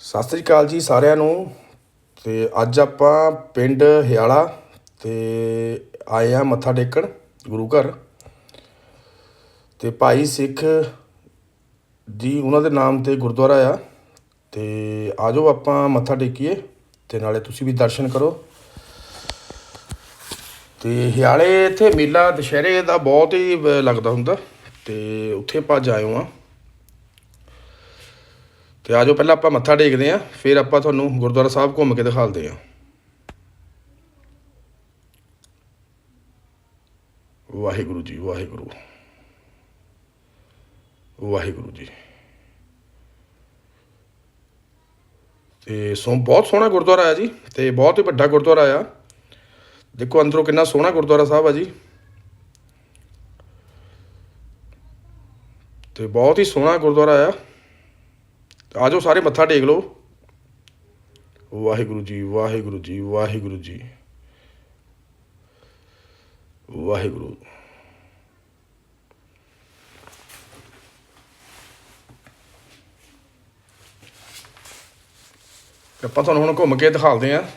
ਸਤਿ ਸ੍ਰੀ ਅਕਾਲ ਜੀ ਸਾਰਿਆਂ ਨੂੰ ਤੇ ਅੱਜ ਆਪਾਂ ਪਿੰਡ ਹਿਆਲਾ ਤੇ ਆਏ ਆ ਮੱਥਾ ਟੇਕਣ, ਗੁਰੂ ਘਰ। ਤੇ ਭਾਈ ਸਿੱਖ ਜੀ ਉਹਨਾਂ ਦੇ ਨਾਮ ਤੇ ਗੁਰਦੁਆਰਾ ਆ। ਤੇ ਆਜੋ ਆਪਾਂ ਮੱਥਾ ਟੇਕੀਏ ਤੇ ਨਾਲੇ ਤੁਸੀਂ ਵੀ ਦਰਸ਼ਨ ਕਰੋ। ਤੇ ਹਿਆਲੇ ਇੱਥੇ ਮੇਲਾ ਦੁਸ਼ਹਿਰੇ ਦਾ ਬਹੁਤ ਹੀ ਲੱਗਦਾ ਹੁੰਦਾ ਤੇ ਉੱਥੇ ਆਪਾਂ ਜਾਇਓ ਆ ਤੇ ਆਜੋ ਪਹਿਲਾਂ ਆਪਾਂ ਮੱਥਾ ਟੇਕਦੇ ਆਂ ਫਿਰ ਆਪਾਂ ਤੁਹਾਨੂੰ ਗੁਰਦੁਆਰਾ ਸਾਹਿਬ ਘੁੰਮ ਕੇ ਦਿਖਾਉਂਦੇ ਆਂ ਵਾਹਿਗੁਰੂ ਜੀ, ਵਾਹਿਗੁਰੂ। ਵਾਹਿਗੁਰੂ ਜੀ। ਤੇ ਸੋ ਬਹੁਤ ਸੋਹਣਾ ਗੁਰਦੁਆਰਾ ਆ ਜੀ, ਤੇ ਬਹੁਤ ਹੀ ਵੱਡਾ ਗੁਰਦੁਆਰਾ ਆ। ਦੇਖੋ ਅੰਦਰੋਂ ਕਿੰਨਾ ਸੋਹਣਾ ਗੁਰਦੁਆਰਾ ਸਾਹਿਬ ਆ ਜੀ। ਤੇ ਬਹੁਤ ਹੀ ਸੋਹਣਾ ਗੁਰਦੁਆਰਾ ਆ। ਆ ਜਾਓ ਸਾਰੇ ਮੱਥਾ ਟੇਕ ਲਓ। ਵਾਹਿਗੁਰੂ ਜੀ ਵਾਹਿਗੁਰੂ ਜੀ ਵਾਹਿਗੁਰੂ ਜੀ। ਵਾਹਿਗੁਰੂ। ਤੇ ਆਪਾਂ ਤੁਹਾਨੂੰ ਹੁਣ ਘੁੰਮ ਕੇ ਦਿਖਾਉਂਦੇ ਆ।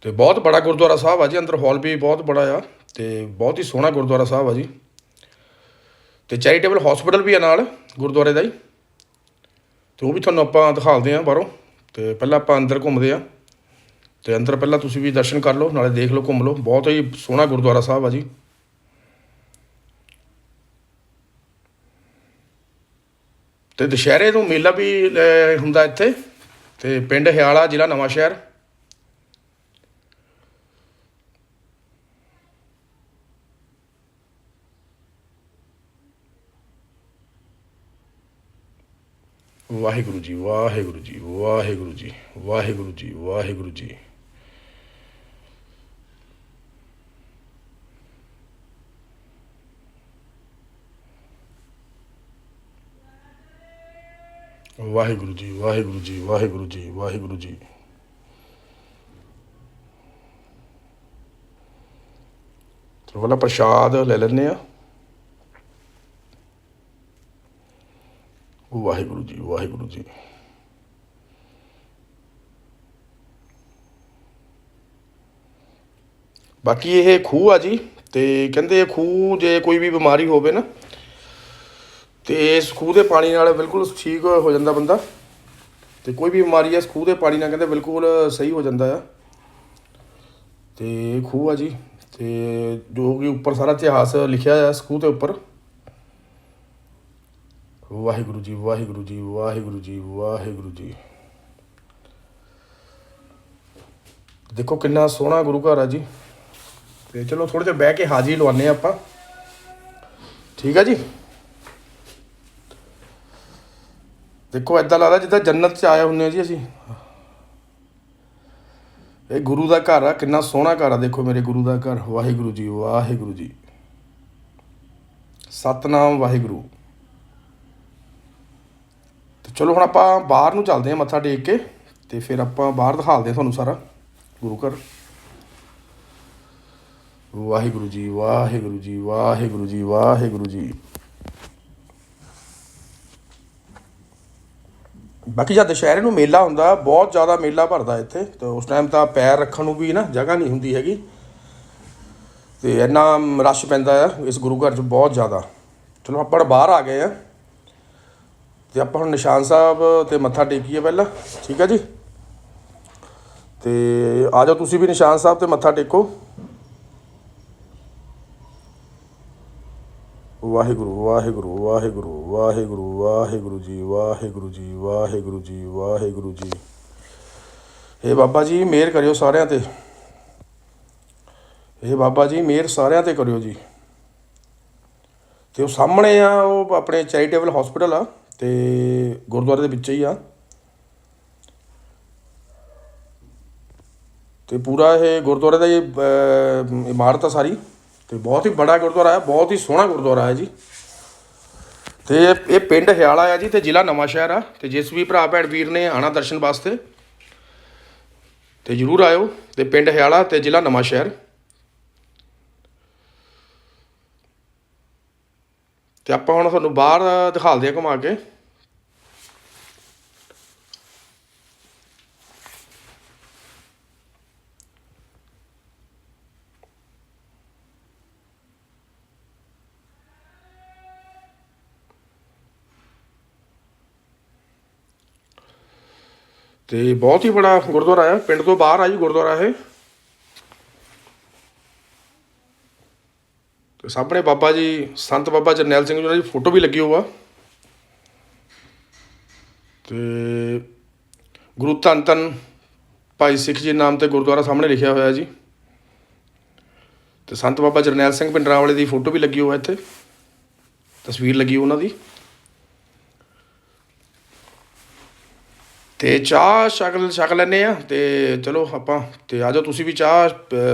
ਤੇ ਬਹੁਤ ਬੜਾ ਗੁਰਦੁਆਰਾ ਸਾਹਿਬ ਆ ਜੀ, ਅੰਦਰ ਹਾਲ ਵੀ ਬਹੁਤ ਬੜਾ ਆ ਤੇ ਬਹੁਤ ਹੀ ਸੋਹਣਾ ਗੁਰਦੁਆਰਾ ਸਾਹਿਬ ਆ ਜੀ। ਤੇ ਚੈਰੀਟੇਬਲ ਹਸਪੀਟਲ ਵੀ ਆ ਨਾਲ, ਗੁਰਦੁਆਰੇ ਦਾ ਹੀ। ਤੇ ਉਹ ਵੀ ਤੁਹਾਨੂੰ ਆਪਾਂ ਦਿਖਾਉਂਦੇ ਆ ਬਾਹਰੋਂ। ਤੇ ਪਹਿਲਾਂ ਆਪਾਂ ਅੰਦਰ ਘੁੰਮਦੇ ਆ ਤੇ ਅੰਦਰ ਪਹਿਲਾਂ ਤੁਸੀਂ ਵੀ ਦਰਸ਼ਨ ਕਰ ਲਓ, ਨਾਲੇ ਦੇਖ ਲਓ, ਘੁੰਮ ਲਓ। ਬਹੁਤ ਹੀ ਸੋਹਣਾ ਗੁਰਦੁਆਰਾ ਸਾਹਿਬ ਆ ਜੀ। ਤੇ ਦੁਸ਼ਹਿਰੇ ਨੂੰ ਮੇਲਾ ਵੀ ਹੁੰਦਾ ਇੱਥੇ। ਤੇ ਪਿੰਡ ਹਿਆਲਾ ਜ਼ਿਲ੍ਹਾ ਨਵਾਂ ਸ਼ਹਿਰ ਵਾਹਿਗੁਰੂ ਜੀ ਵਾਹਿਗੁਰੂ ਜੀ ਵਾਹਿਗੁਰੂ ਜੀ ਵਾਹਿਗੁਰੂ ਜੀ ਵਾਹਿਗੁਰੂ ਜੀ। ਵਾਹਿਗੁਰੂ ਜੀ ਵਾਹਿਗੁਰੂ ਜੀ ਵਾਹਿਗੁਰੂ ਜੀ ਵਾਹਿਗੁਰੂ ਜੀ। ਤੇ ਵਾਲਾ ਪ੍ਰਸ਼ਾਦ ਲੈ ਲੈਂਦੇ ਆ ਵਾਹਿਗੁਰੂ ਜੀ ਵਾਹਿਗੁਰੂ ਜੀ। ਬਾਕੀ ਇਹ ਖੂਹ ਆ ਜੀ, ਤੇ ਕਹਿੰਦੇ ਖੂਹ ਜੇ ਕੋਈ ਵੀ ਬਿਮਾਰੀ ਹੋਵੇ ਨਾ, ਤੇ ਇਸ ਖੂਹ ਦੇ ਪਾਣੀ ਨਾਲ ਬਿਲਕੁਲ ਠੀਕ ਹੋ ਜਾਂਦਾ ਬੰਦਾ। ਤੇ ਕੋਈ ਵੀ ਬਿਮਾਰੀ ਹੈ ਇਸ ਖੂਹ ਦੇ ਪਾਣੀ ਨਾਲ ਕਹਿੰਦੇ ਬਿਲਕੁਲ ਸਹੀ ਹੋ ਜਾਂਦਾ ਆ। ਤੇ ਖੂਹ ਆ ਜੀ, ਤੇ ਜੋ ਕਿ ਉੱਪਰ ਸਾਰਾ ਇਤਿਹਾਸ ਲਿਖਿਆ ਆ ਇਸ ਖੂਹ ਦੇ ਉੱਪਰ। ਵਾਹਿਗੁਰੂ ਜੀ ਵਾਹਿਗੁਰੂ ਜੀ ਵਾਹਿਗੁਰੂ ਜੀ ਵਾਹਿਗੁਰੂ ਜੀ। ਦੇਖੋ ਕਿੰਨਾ ਸੋਹਣਾ ਗੁਰੂ ਘਰ ਆ ਜੀ। ਤੇ ਚਲੋ ਥੋੜੇ ਜਿਹਾ ਬਹਿ ਕੇ ਹਾਜ਼ਰੀ ਲਵਾਨੇ ਆ ਆਪਾਂ। ਠੀਕ ਆ ਜੀ? ਦੇਖੋ ਐਦਾਂ ਲੱਗਦਾ ਜਿੱਦਾਂ ਜੰਨਤ 'ਚ ਆਏ ਹੁੰਨੇ ਆ ਜੀ ਅਸੀਂ। ਇਹ ਗੁਰੂ ਦਾ ਘਰ ਆ, ਕਿੰਨਾ ਸੋਹਣਾ ਘਰ ਆ ਦੇਖੋ ਮੇਰੇ ਗੁਰੂ ਦਾ ਘਰ। ਵਾਹਿਗੁਰੂ ਜੀ ਵਾਹਿਗੁਰੂ ਜੀ। ਸਤਨਾਮ ਵਾਹਿਗੁਰੂ। ਚਲੋ ਹੁਣ ਆਪਾਂ ਬਾਹਰ ਨੂੰ ਚੱਲਦੇ ਹਾਂ ਮੱਥਾ ਟੇਕ ਕੇ ਤੇ ਫਿਰ ਆਪਾਂ ਬਾਹਰ ਦਿਖਾਲਦੇ ਹਾਂ ਤੁਹਾਨੂੰ ਸਾਰਾ, ਗੁਰੂ ਘਰ। ਵਾਹਿਗੁਰੂ ਜੀ ਵਾਹਿਗੁਰੂ ਜੀ ਵਾਹਿਗੁਰੂ ਜੀ ਵਾਹਿਗੁਰੂ ਜੀ। ਬਾਕੀ ਜਦ ਦੁਸ਼ਹਿਰੇ ਨੂੰ ਮੇਲਾ ਹੁੰਦਾ, ਬਹੁਤ ਜ਼ਿਆਦਾ ਮੇਲਾ ਭਰਦਾ ਇੱਥੇ, ਤੇ ਉਸ ਟਾਈਮ ਤਾਂ ਪੈਰ ਰੱਖਣ ਨੂੰ ਵੀ ਨਾ ਜਗ੍ਹਾ ਨਹੀਂ ਹੁੰਦੀ ਹੈਗੀ। ਤੇ ਇੰਨਾ ਰਸ਼ ਪੈਂਦਾ ਆ ਇਸ ਗੁਰੂ ਘਰ 'ਚ ਬਹੁਤ ਜ਼ਿਆਦਾ। ਚਲੋ ਆਪਾਂ ਬਾਹਰ ਆ ਗਏ ਆ। ਤੇ ਆਪਾਂ ਹੁਣ ਨਿਸ਼ਾਨ ਸਾਹਿਬ ਤੇ ਮੱਥਾ ਟੇਕੀਏ ਪਹਿਲਾਂ, ਠੀਕ ਹੈ ਜੀ? ਤੇ ਆ ਜਾਓ ਤੁਸੀਂ ਵੀ ਨਿਸ਼ਾਨ ਸਾਹਿਬ ਤੇ ਮੱਥਾ ਟੇਕੋ। ਵਾਹਿਗੁਰੂ ਵਾਹਿਗੁਰੂ ਵਾਹਿਗੁਰੂ ਵਾਹਿਗੁਰੂ ਵਾਹਿਗੁਰੂ ਜੀ ਵਾਹਿਗੁਰੂ ਜੀ ਵਾਹਿਗੁਰੂ ਜੀ ਵਾਹਿਗੁਰੂ ਜੀ। ਏ ਬਾਬਾ ਜੀ, ਮਿਹਰ ਕਰਿਓ ਸਾਰਿਆਂ ਤੇ। ਏ ਬਾਬਾ ਜੀ, ਮਿਹਰ ਸਾਰਿਆਂ ਤੇ ਕਰਿਓ ਜੀ। ਤੇ ਉਹ ਸਾਹਮਣੇ ਆ, ਉਹ ਆਪਣੇ ਚੈਰੀਟੇਬਲ ਹਸਪੀਟਲ ਆ। ਤੇ ਗੁਰਦੁਆਰੇ ਦੇ ਵਿੱਚ ਹੀ ਆ। ਤੇ ਪੂਰਾ ਇਹ ਗੁਰਦੁਆਰੇ ਦਾ ਇਹ ਇਮਾਰਤ ਆ ਸਾਰੀ। ਤੇ ਬਹੁਤ ਹੀ ਬੜਾ ਗੁਰਦੁਆਰਾ ਹੈ, ਬਹੁਤ ਹੀ ਸੋਹਣਾ ਗੁਰਦੁਆਰਾ ਹੈ ਜੀ। ਤੇ ਇਹ- ਇਹ ਪਿੰਡ ਹਿਆਲਾ ਆ ਜੀ, ਤੇ ਜ਼ਿਲ੍ਹਾ ਨਵਾਂ ਸ਼ਹਿਰ ਆ। ਤੇ ਜਿਸ ਵੀ ਭਰਾ, ਭੈਣ, ਵੀਰ ਨੇ ਆਣਾ ਦਰਸ਼ਨ ਵਾਸਤੇ, ਤੇ ਜਰੂਰ ਆਇਓ। ਤੇ ਪਿੰਡ ਹਿਆਲਾ ਤੇ ਜ਼ਿਲ੍ਹਾ ਨਵਾਂ ਸ਼ਹਿਰ। ਤੇ ਆਪਾਂ ਹੁਣ ਤੁਹਾਨੂੰ ਬਾਹਰ ਦਿਖਾਲਦੇ ਆ ਘੁਮਾ ਕੇ। ਤੇ ਬਹੁਤ ਹੀ ਬੜਾ ਗੁਰਦੁਆਰਾ ਹੈ ਪਿੰਡ ਤੋਂ ਬਾਹਰ ਆ ਜੀ ਗੁਰਦੁਆਰਾ ਇਹ। ਤੇ ਸਾਹਮਣੇ ਬਾਬਾ ਜੀ, ਸੰਤ ਬਾਬਾ ਜਰਨੈਲ ਸਿੰਘ ਜੀ ਉਹਨਾਂ ਦੀ ਫੋਟੋ ਵੀ ਲੱਗੀ ਹੋਆ ਤੇ ਗੁਰੂ ਧੰਨ ਧੰਨ ਭਾਈ ਸਿੱਖ ਜੀ ਨਾਮ ਤੇ ਗੁਰਦੁਆਰਾ ਸਾਹਮਣੇ ਲਿਖਿਆ ਹੋਇਆ ਜੀ। ਤੇ ਸੰਤ ਬਾਬਾ ਜਰਨੈਲ ਸਿੰਘ ਪਿੰਡਰਾਂ ਵਾਲੇ ਦੀ ਫੋਟੋ ਵੀ ਲੱਗੀ ਹੋਆ ਇੱਥੇ। ਤਸਵੀਰ ਲੱਗੀ ਉਹਨਾਂ ਦੀ। ਤੇ ਚਾਹ ਸ਼ਕਲ ਛਕ ਲੈਨੇ ਆ ਤੇ ਚਲੋ ਆਪਾਂ, ਤੇ ਆਜੋ ਤੁਸੀਂ ਵੀ ਚਾਹ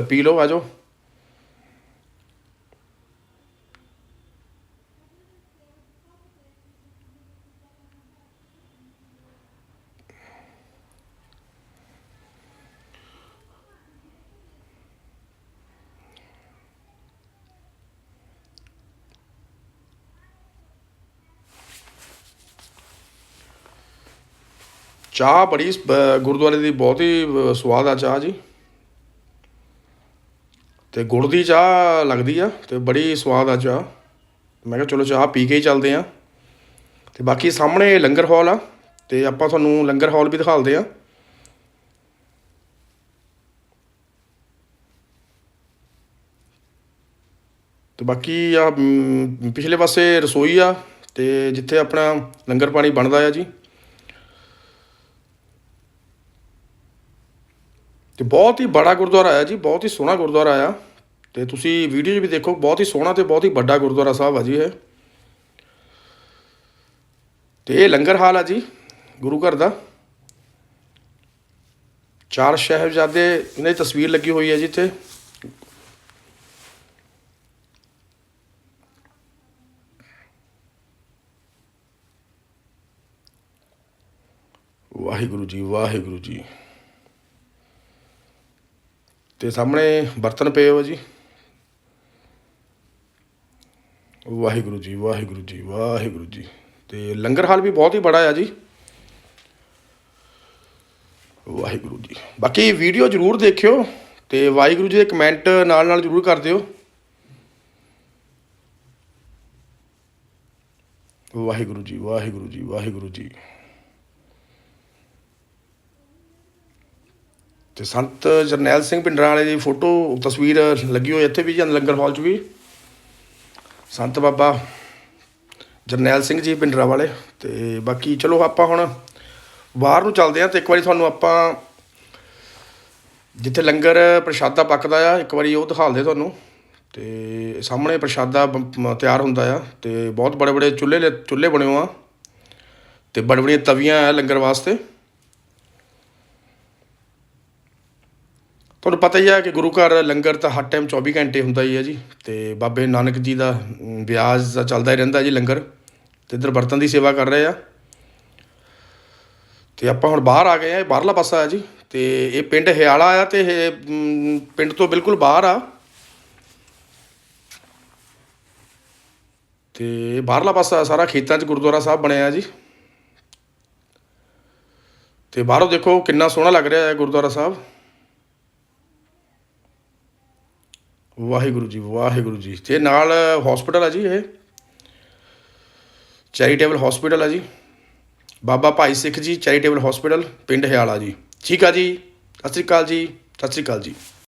ਪੀ ਲਓ ਆਜੋ ਚਾਹ ਬੜੀ ਗੁਰਦੁਆਰੇ ਦੀ ਬਹੁਤ ਹੀ ਸਵਾਦ ਆ ਚਾਹ ਜੀ। ਤੇ ਗੁੜ ਦੀ ਚਾਹ ਲੱਗਦੀ ਆ ਤੇ ਬੜੀ ਸਵਾਦ ਆ ਚਾਹ। ਮੈਂ ਕਿਹਾ ਚਲੋ ਚਾਹ ਪੀ ਕੇ ਹੀ ਚੱਲਦੇ ਆ। ਤੇ ਬਾਕੀ ਸਾਹਮਣੇ ਲੰਗਰ ਹਾਲ ਆ ਤੇ ਆਪਾਂ ਤੁਹਾਨੂੰ ਲੰਗਰ ਹਾਲ ਵੀ ਦਿਖਾਲਦੇ ਆ। ਤੇ ਬਾਕੀ ਆ ਪਿਛਲੇ ਪਾਸੇ ਰਸੋਈ ਆ ਤੇ ਜਿੱਥੇ ਆਪਣਾ ਲੰਗਰ ਪਾਣੀ ਬਣਦਾ ਆ ਜੀ। ਤੇ ਬਹੁਤ ਹੀ ਬੜਾ ਗੁਰਦੁਆਰਾ ਆ ਜੀ, ਬਹੁਤ ਹੀ ਸੋਹਣਾ ਗੁਰਦੁਆਰਾ ਆ ਤੇ ਤੁਸੀਂ ਵੀਡੀਓ 'ਚ ਵੀ ਦੇਖੋ, ਬਹੁਤ ਹੀ ਸੋਹਣਾ ਤੇ ਬਹੁਤ ਹੀ ਵੱਡਾ ਗੁਰਦੁਆਰਾ ਸਾਹਿਬ ਆ ਜੀ ਇਹ। ਤੇ ਇਹ ਲੰਗਰ ਹਾਲ ਆ ਜੀ, ਗੁਰੂ ਘਰ ਦਾ। ਚਾਰ ਸਾਹਿਬਜ਼ਾਦੇ ਇਹਨਾਂ ਦੀ ਤਸਵੀਰ ਲੱਗੀ ਹੋਈ ਹੈ ਜੀ ਇੱਥੇ। ਵਾਹਿਗੁਰੂ ਜੀ ਵਾਹਿਗੁਰੂ ਜੀ। ਤੇ ਸਾਹਮਣੇ ਬਰਤਨ ਪਏ ਹੋ ਜੀ। ਵਾਹਿਗੁਰੂ ਜੀ ਵਾਹਿਗੁਰੂ ਜੀ ਵਾਹਿਗੁਰੂ ਜੀ। ਤੇ ਲੰਗਰ ਹਾਲ ਵੀ ਬਹੁਤ ਹੀ ਬੜਾ ਆ ਜੀ। ਵਾਹਿਗੁਰੂ ਜੀ। ਬਾਕੀ ਵੀਡੀਓ ਜਰੂਰ ਦੇਖਿਓ ਤੇ ਵਾਹਿਗੁਰੂ ਜੀ ਦੇ ਕਮੈਂਟ ਨਾਲ ਨਾਲ ਜਰੂਰ ਕਰ ਦਿਓ। ਵਾਹਿਗੁਰੂ ਜੀ ਵਾਹਿਗੁਰੂ ਜੀ ਵਾਹਿਗੁਰੂ ਜੀ। ਤੇ ਸੰਤ ਜਰਨੈਲ ਸਿੰਘ ਪਿੰਡਰਾਂ ਵਾਲੇ ਦੀ ਫੋਟੋ, ਤਸਵੀਰ ਲੱਗੀ ਹੋਈ ਇੱਥੇ ਵੀ ਜਾਂ ਲੰਗਰ ਹਾਲ 'ਚ ਵੀ? ਸੰਤ ਬਾਬਾ ਜਰਨੈਲ ਸਿੰਘ ਜੀ ਪਿੰਡਰਾਂ ਵਾਲੇ ਤੇ ਬਾਕੀ ਚਲੋ ਆਪਾਂ ਹੁਣ ਬਾਹਰ ਨੂੰ ਚੱਲਦੇ ਹਾਂ ਤੇ ਇੱਕ ਵਾਰੀ ਤੁਹਾਨੂੰ ਆਪਾਂ ਜਿੱਥੇ ਲੰਗਰ ਪ੍ਰਸ਼ਾਦਾ ਪੱਕਦਾ ਆ, ਇੱਕ ਵਾਰੀ ਉਹ ਦਿਖਾਲਦੇ ਤੁਹਾਨੂੰ। ਤੇ ਸਾਹਮਣੇ ਪ੍ਰਸ਼ਾਦਾ ਬ- ਤਿਆਰ ਹੁੰਦਾ ਆ ਤੇ ਬਹੁਤ ਬੜੇ ਬੜੇ ਚੁੱਲ੍ਹੇ ਚੁੱਲ੍ਹੇ ਬਣੇ ਹੋਏ ਆ ਤੇ ਬੜੀ ਬੜੀਆਂ ਤਵੀਆਂ ਆ ਲੰਗਰ ਵਾਸਤੇ। ਤੁਹਾਨੂੰ ਪਤਾ ਹੀ ਹੈ ਕਿ ਗੁਰੂ ਘਰ ਲੰਗਰ ਤਾਂ ਹਰ ਟਾਈਮ 24 ਘੰਟੇ ਹੁੰਦਾ ਹੀ ਹੈ ਜੀ। ਤੇ ਬਾਬੇ ਨਾਨਕ ਜੀ ਦਾ ਵਿਆਜ ਦਾ ਚੱਲਦਾ ਹੀ ਰਹਿੰਦਾ ਜੀ ਲੰਗਰ। ਤੇ ਇੱਧਰ ਬਰਤਨ ਦੀ ਸੇਵਾ ਕਰ ਰਹੇ ਆ। ਤੇ ਆਪਾਂ ਹੁਣ ਬਾਹਰ ਆ ਗਏ ਆ, ਇਹ ਬਾਹਰਲਾ ਪਾਸਾ ਆ ਜੀ। ਤੇ ਇਹ ਪਿੰਡ ਹਿਆਲਾ ਆ ਤੇ ਇਹ ਪਿੰਡ ਤੋਂ ਬਿਲਕੁਲ ਬਾਹਰ ਆ। ਤੇ ਬਾਹਰਲਾ ਪਾਸਾ ਸਾਰਾ ਖੇਤਾਂ 'ਚ ਗੁਰਦੁਆਰਾ ਸਾਹਿਬ ਬਣਿਆ ਜੀ। ਤੇ ਬਾਹਰੋਂ ਦੇਖੋ ਕਿੰਨਾ ਸੋਹਣਾ ਲੱਗ ਰਿਹਾ ਹੈ ਗੁਰਦੁਆਰਾ ਸਾਹਿਬ। ਵਾਹਿਗੁਰੂ ਜੀ ਵਾਹਿਗੁਰੂ ਜੀ। ਤੇ ਨਾਲ ਹਸਪੀਟਲ ਆ ਜੀ ਇਹ। ਚੈਰੀਟੇਬਲ ਹਸਪੀਟਲ ਆ ਜੀ। ਬਾਬਾ ਭਾਈ ਸਿੱਖ ਜੀ ਚੈਰੀਟੇਬਲ ਹਸਪੀਟਲ ਪਿੰਡ ਹਿਆਲਾ ਜੀ। ਠੀਕ ਆ ਜੀ? ਸਤਿ ਸ੍ਰੀ ਅਕਾਲ ਜੀ, ਸਤਿ ਸ੍ਰੀ ਅਕਾਲ ਜੀ।